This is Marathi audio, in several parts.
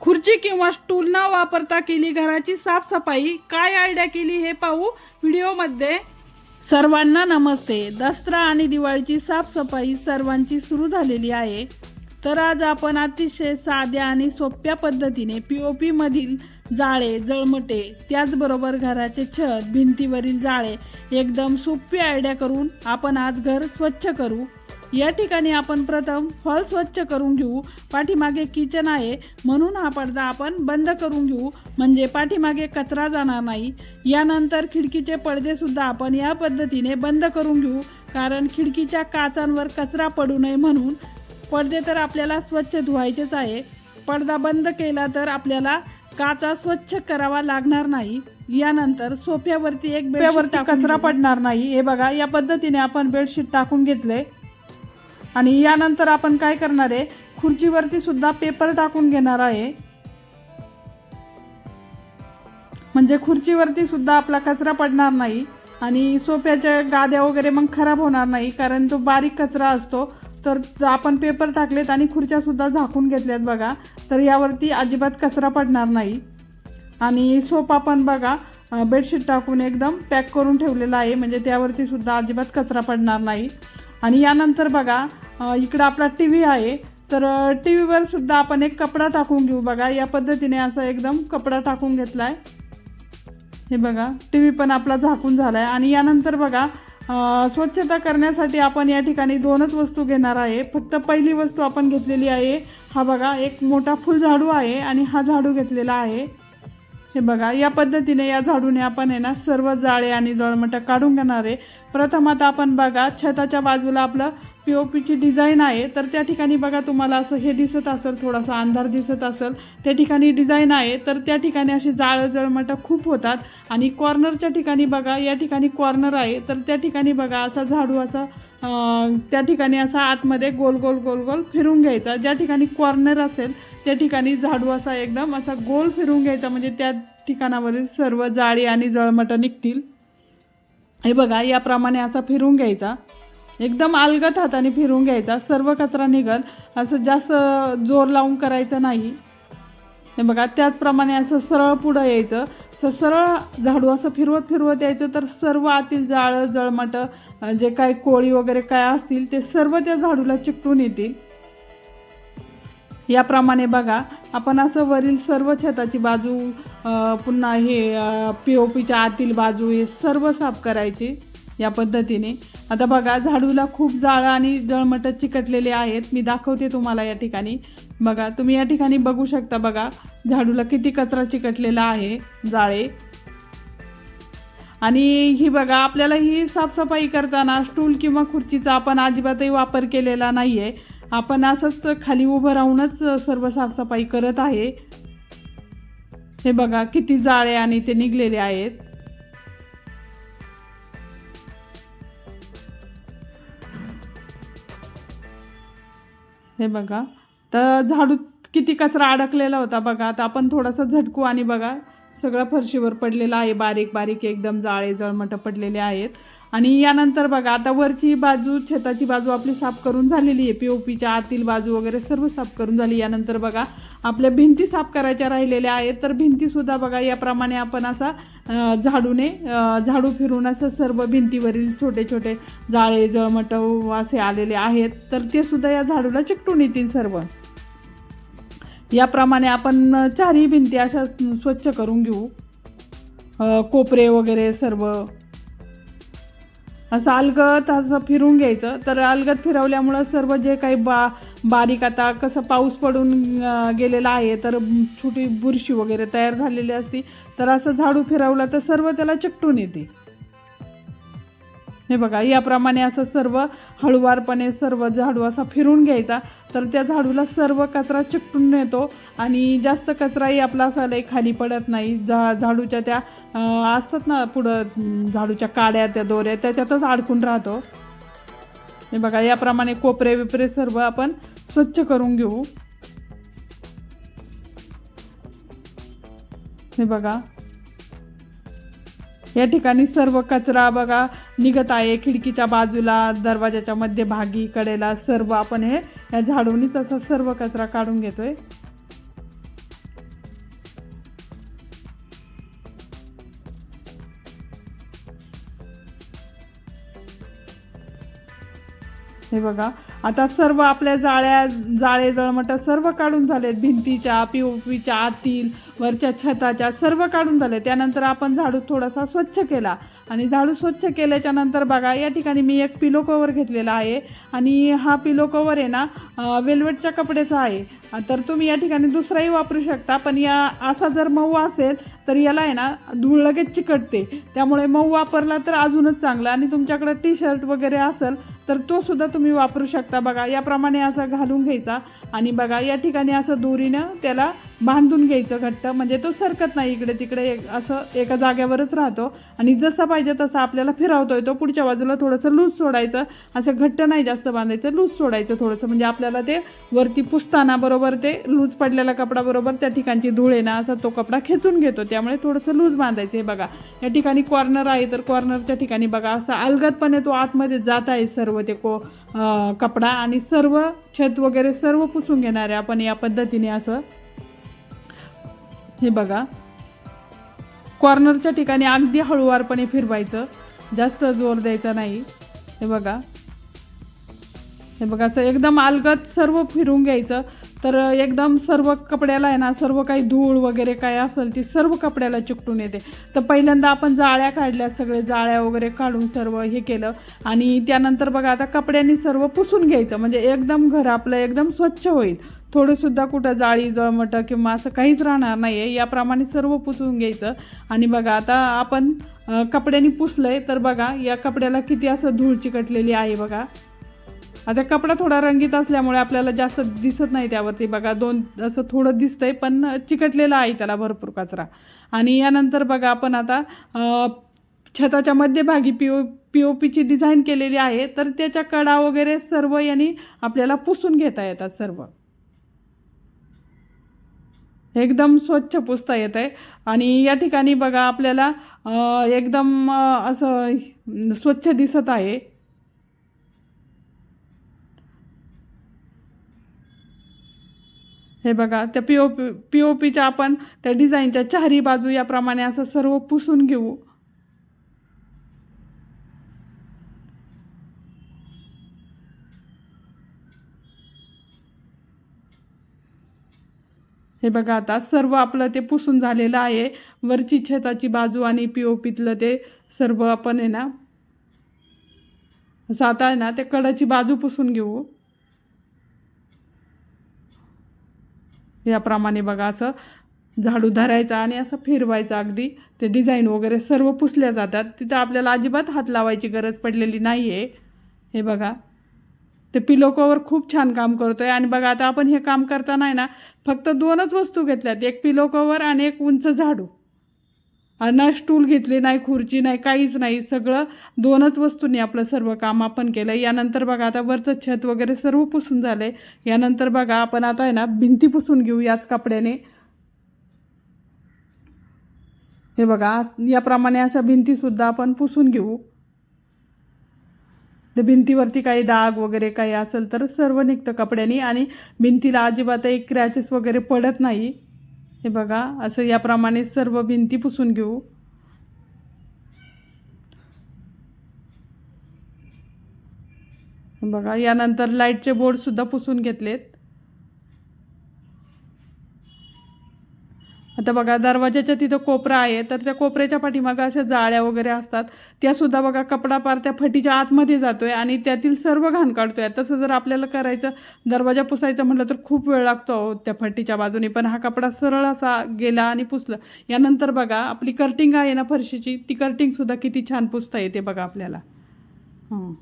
खुर्ची किंवा स्टूल न वापरता केली घराची साफसफाई काय आयडिया केली हे पाहू व्हिडिओमध्ये सर्वांना नमस्ते. दसरा आणि दिवाळीची साफसफाई सर्वांची सुरू झालेली आहे. तर आज आपण अतिशय साध्या आणि सोप्या पद्धतीने पी ओ पीमधील जाळे जळमटे त्याचबरोबर घराचे छत भिंतीवरील जाळे एकदम सोपी आयडिया करून आपण आज घर स्वच्छ करू. या ठिकाणी आपण प्रथम हॉल स्वच्छ करून घेऊ. पाठीमागे किचन आहे. म्हणून हा पडदा आपण बंद करून घेऊ. म्हणजे पाठीमागे कचरा जाणार नाही. यानंतर खिडकीचे पडदे सुद्धा आपण या पद्धतीने बंद करून घेऊ. कारण खिडकीच्या काचांवर कचरा पडू नये म्हणून पडदे तर आपल्याला स्वच्छ धुवायचेच आहे. पडदा बंद केला तर आपल्याला काचा स्वच्छ करावा लागणार नाही. यानंतर सोफ्यावरती एक बेडवरती कचरा पडणार नाही. हे बघा या पद्धतीने आपण बेडशीट टाकून घेतले. आणि यानंतर आपण काय करणार आहे? खुर्चीवरती सुद्धा पेपर टाकून घेणार आहे. म्हणजे खुर्चीवरती सुद्धा आपला कचरा पडणार नाही आणि सोफ्याच्या गाद्या वगैरे मग खराब होणार नाही कारण तो बारीक कचरा असतो. तर आपण पेपर टाकलेत आणि खुर्च्यासुद्धा झाकून घेतल्यात बघा. तर यावरती अजिबात कचरा पडणार नाही. आणि सोफा पण बघा बेडशीट टाकून एकदम पॅक करून ठेवलेला आहे. म्हणजे त्यावरती सुद्धा अजिबात कचरा पडणार नाही. आणि यानंतर बघा इकडं आपला टी व्ही आहे. तर टी व्हीवर सुद्धा आपण एक कपडा टाकून घेऊ बघा. या पद्धतीने असा एकदम कपडा टाकून घेतला आहे हे बघा टी व्ही पण आपला झाकून झाला आहे आणि यानंतर बघा स्वच्छता करण्यासाठी आपण या ठिकाणी दोनच वस्तू घेणार आहे. फक्त पहिली वस्तू आपण घेतलेली आहे. हा बघा एक मोठा फुल झाडू आहे आणि हा झाडू घेतलेला आहे. हे बघा या पद्धतीने या झाडूने आपण आहे ना सर्व जाळे आणि जळमटं काढून घेणार आहे. प्रथम आता आपण बघा छताच्या बाजूला आपलं पी ओ पीची डिझाईन आहे. तर त्या ठिकाणी बघा तुम्हाला असं हे दिसत असेल थोडासा अंधार दिसत असेल. त्या ठिकाणी डिझाईन आहे. तर त्या ठिकाणी अशी जाळं जळमटं खूप होतात. आणि कॉर्नरच्या ठिकाणी बघा या ठिकाणी कॉर्नर आहे. तर त्या ठिकाणी बघा असा झाडू असा त्या ठिकाणी असा आतमध्ये गोल गोल गोल गोल फिरून घ्यायचा. ज्या ठिकाणी कॉर्नर असेल त्या ठिकाणी झाडू असा एकदम असा गोल फिरून घ्यायचा. म्हणजे त्या ठिकाणावरील सर्व जाळी आणि जळमटं निघतील. हे बघा याप्रमाणे असा फिरून घ्यायचा. एकदम अलगत हाताने फिरून घ्यायचा. सर्व कचरा निघल. असं जास्त जोर लावून करायचं नाही. हे बघा त्याचप्रमाणे असं सरळ पुढं यायचं. असं सरळ झाडू असं फिरवत फिरवत यायचं. तर सर्व आतील जाळं जळमटं जे काही कोळी वगैरे काय असतील ते सर्व त्या झाडूला चिकटून येतील. याप्रमाणे बघा आपण असं वरील सर्व छताची बाजू पुन्हा हे पी ओ पीच्या आतील बाजू हे सर्व साफ करायचे या पद्धतीने. आता बघा झाडूला खूप जाळं आणि जळमटं चिकटलेले आहेत. मी दाखवते तुम्हाला या ठिकाणी. बघा तुम्ही या ठिकाणी बघू शकता बघा झाडूला किती कचरा चिकटलेला आहे जाळे. आणि ही बघा आपल्याला ही साफसफाई करताना स्टूल किंवा खुर्चीचा आपण अजिबातही वापर केलेला नाही आहे आपण असंच खाली उभं राहूनच सर्व साफसफाई करत आहे. हे बघा किती जाळे आणि ते निघलेले आहेत. हे बघा तर झाडू किती कचरा अडकलेला होता बघा. आता आपण थोडासा झटकू आणि बघा सगळं फरशीवर पडलेलं आहे. बारीक बारीक एकदम जाळे जळमटं पडलेले आहेत. आणि यानंतर बघा आता वरची बाजू छताची बाजू आपली साफ करून झालेली आहे. पी ओ पीच्या आतील बाजू वगैरे सर्व साफ करून झाली. यानंतर बघा आपल्या भिंती साफ करायच्या राहिलेल्या आहेत. तर भिंतीसुद्धा बघा याप्रमाणे आपण असा झाडूने झाडू फिरून असं सर्व भिंतीवरील छोटे छोटे जाळे जळमटव असे आलेले आहेत. तर ते सुद्धा या झाडूला चिकटून येतील सर्व. याप्रमाणे आपण चारही भिंती अशा स्वच्छ करून घेऊ. कोपरे वगैरे सर्व असं अलगत असं फिरून घ्यायचं. तर अलगत फिरवल्यामुळं सर्व जे काही बा बारीक आता कसं पाऊस पडून गेलेला आहे तर छोटी बुरशी वगैरे तयार झालेली असती तर असं झाडू फिरवलं तर सर्व त्याला चिकटून येते. हे बघा याप्रमाणे असं सर्व हळुवारपणे सर्व झाडू असा फिरून घ्यायचा. तर त्या झाडूला सर्व कचरा चिकटून येतो आणि जास्त कचराही आपला असा लई खाली पडत नाही. झा झाडूच्या त्या असतात ना पुढं झाडूच्या काड्या त्या दोऱ्या त्याच्यातच अडकून राहतो. हे बघा याप्रमाणे कोपरे विपरे सर्व आपण स्वच्छ करून घेऊ. हे बघा या ठिकाणी सर्व कचरा बघा. निघत आहे खिडकीच्या बाजूला दरवाजाच्या मध्यभागी कडेला सर्व आपण हे या झाडूनीच असा सर्व कचरा काढून घेतोय. हे बघा. आता सर्व आपल्या जाळ्या जाळे जळमटा सर्व काढून झालेत. भिंतीच्या पी ओ पीच्या आतील वरच्या छताच्या सर्व काढून झाले त्यानंतर आपण झाडू थोडासा स्वच्छ केला. आणि झाडू स्वच्छ केल्याच्यानंतर बघा या ठिकाणी मी एक पिलो कवर घेतलेला आहे. आणि हा पिलो कवर आहे ना वेल्वेटच्या कपड्याचा आहे. तर तुम्ही या ठिकाणी दुसराही वापरू शकता पण या असा जर मऊ असेल तर याला आहे ना धूळ लगेच चिकटते. त्यामुळे मऊ वापरला तर अजूनच चांगला. आणि तुमच्याकडे टी शर्ट वगैरे असेल तर तो सुद्धा तुम्ही वापरू शकता. बघा याप्रमाणे असा घालून घ्यायचा. आणि बघा या ठिकाणी असं दोरीनं त्याला बांधून घ्यायचं घट्ट. म्हणजे तो सरकत नाही इकडे तिकडे एक- असं एका जाग्यावरच राहतो. आणि जसा पाहिजे तसा आपल्याला फिरवता येतो पुढच्या बाजूला थोडंसं लूज सोडायचं. असं घट्ट नाही जास्त बांधायचं लूज सोडायचं थोडंसं. म्हणजे आपल्याला ते वरती पुसताना बरोबर ते लूज पडलेला कपडा बरोबर त्या ठिकाणची धूळ आहे ना असा तो कपडा खेचून घेतो. त्यामुळे थोडंसं लूज बांधायचं हे बघा. या ठिकाणी कॉर्नर आहे तर कॉर्नरच्या ठिकाणी बघा असं अलगदपणे तो आतमध्ये जात आहे सर्व ते को कपडा. आणि सर्व छत वगैरे सर्व पुसून घेणार आहे आपण या पद्धतीने असं हे बघा. कॉर्नरच्या ठिकाणी अगदी हळूवारपणे फिरवायचं. जास्त जोर द्यायचा नाही. हे बघा. हे बघा असं एकदम अलगत सर्व फिरून घ्यायचं. तर एकदम सर्व कपड्याला आहे ना सर्व काही धूळ वगैरे काय असेल ती सर्व कपड्याला चिकटून येते. तर पहिल्यांदा आपण जाळ्या काढल्या सगळे जाळ्या वगैरे काढून सर्व हे केलं. आणि त्यानंतर बघा आता कपड्यांनी सर्व पुसून घ्यायचं. म्हणजे एकदम घर आपलं एकदम स्वच्छ होईल. थोडंसुद्धा कुठं जाळी जळमटं किंवा असं काहीच राहणार नाही आहे याप्रमाणे सर्व पुसून घ्यायचं. आणि बघा आता आपण कपड्याने पुसलं आहे तर बघा या कपड्याला किती असं धूळ चिकटलेली आहे बघा. आता कपडा थोडा रंगीत असल्यामुळे आपल्याला जास्त दिसत नाही त्यावरती. बघा दोन असं थोडं दिसतंय पण चिकटलेलं आहे त्याला भरपूर कचरा. आणि यानंतर बघा आपण आता छताच्या मध्यभागी पी ओ पी ओ पीची डिझाईन केलेली आहे. तर त्याच्या कडा वगैरे सर्व यांनी आपल्याला पुसून घेता येतात सर्व. एकदम स्वच्छ पुसता येत आहे आणि या ठिकाणी बघा आपल्याला एकदम असं स्वच्छ दिसत आहे. हे बघा त्या P O P P O पीच्या आपण त्या डिझाईनच्या चारही बाजू याप्रमाणे असं सर्व पुसून घेऊ. हे बघा आता सर्व आपलं ते पुसून झालेलं आहे. वरची छताची बाजू आणि पी ओ पीतलं ते सर्व आपण आहे ना असं आता आहे ना ते कडाची बाजू पुसून घेऊ. याप्रमाणे बघा असं झाडू धरायचा आणि असं फिरवायचं अगदी. ते डिझाईन वगैरे सर्व पुसल्या जातात. तिथं आपल्याला अजिबात हात लावायची गरज पडलेली नाही आहे हे बघा. ते पिलो कवर खूप छान काम करतो आहे आणि बघा आता आपण हे काम करताना आहे ना फक्त दोनच वस्तू घेतल्यात. एक पिलो कवर आणि एक उंच झाडू. ना स्टूल घेतली नाही खुर्ची नाही काहीच नाही. सगळं दोनच वस्तूंनी आपलं सर्व काम आपण केलं यानंतर बघा आता वरचं छत वगैरे सर्व पुसून झालं आहे यानंतर बघा आपण आता आहे ना भिंती पुसून घेऊ याच कपड्याने. हे बघा याप्रमाणे अशा भिंतीसुद्धा आपण पुसून घेऊ. तर भिंतीवरती काही डाग वगैरे काही असेल तर सर्व निघतं कपड्यानी. आणि भिंतीला अजिबातही क्रॅचेस वगैरे पडत नाही. हे बघा असं याप्रमाणे सर्व भिंती पुसून घेऊ. बघा यानंतर लाईटचे बोर्डसुद्धा पुसून घेतलेत. आता बघा दरवाजाच्या तिथं कोपरा आहे तर त्या कोपऱ्याच्या पाठीमागं अशा जाळ्या वगैरे असतात. त्यासुद्धा बघा कपडा पार त्या फटीच्या आतमध्ये जातोय आणि त्यातील सर्व घाण काढतोय. तसं जर आपल्याला करायचं दरवाजा पुसायचं म्हटलं तर खूप वेळ लागतो त्या फटीच्या बाजूने. पण हा कपडा सरळ असा गेला आणि पुसलं. यानंतर बघा आपली कर्टिंग आहे ना फरशीची ती कर्टिंगसुद्धा किती छान पुसता येते बघा आपल्याला. हं.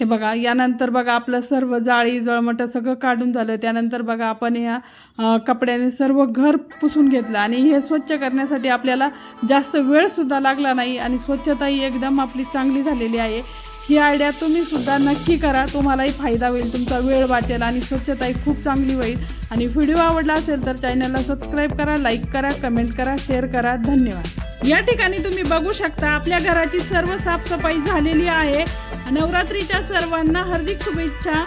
हे बघा यानंतर बघा आपलं सर्व जाळी जळमटं सगळं काढून झालं. त्यानंतर बघा आपण ह्या कपड्याने सर्व घर पुसून घेतलं आणि हे स्वच्छ करण्यासाठी आपल्याला जास्त वेळसुद्धा लागला नाही आणि स्वच्छताही एकदम आपली चांगली झालेली आहे. ही आयडिया तुम्ही सुद्धा नक्की करा. तुम्हालाही फायदा होईल तुमचा वेळ वाचेल आणि स्वच्छताही खूप चांगली होईल. आणि व्हिडिओ आवडला असेल तर चॅनलला सबस्क्राईब करा लाईक करा कमेंट करा शेअर करा. धन्यवाद. या ठिकाणी तुम्ही बघू शकता आपल्या घराची सर्व साफसफाई झालेली आहे. नवरात्रीच्या सर्वांना हार्दिक शुभेच्छा.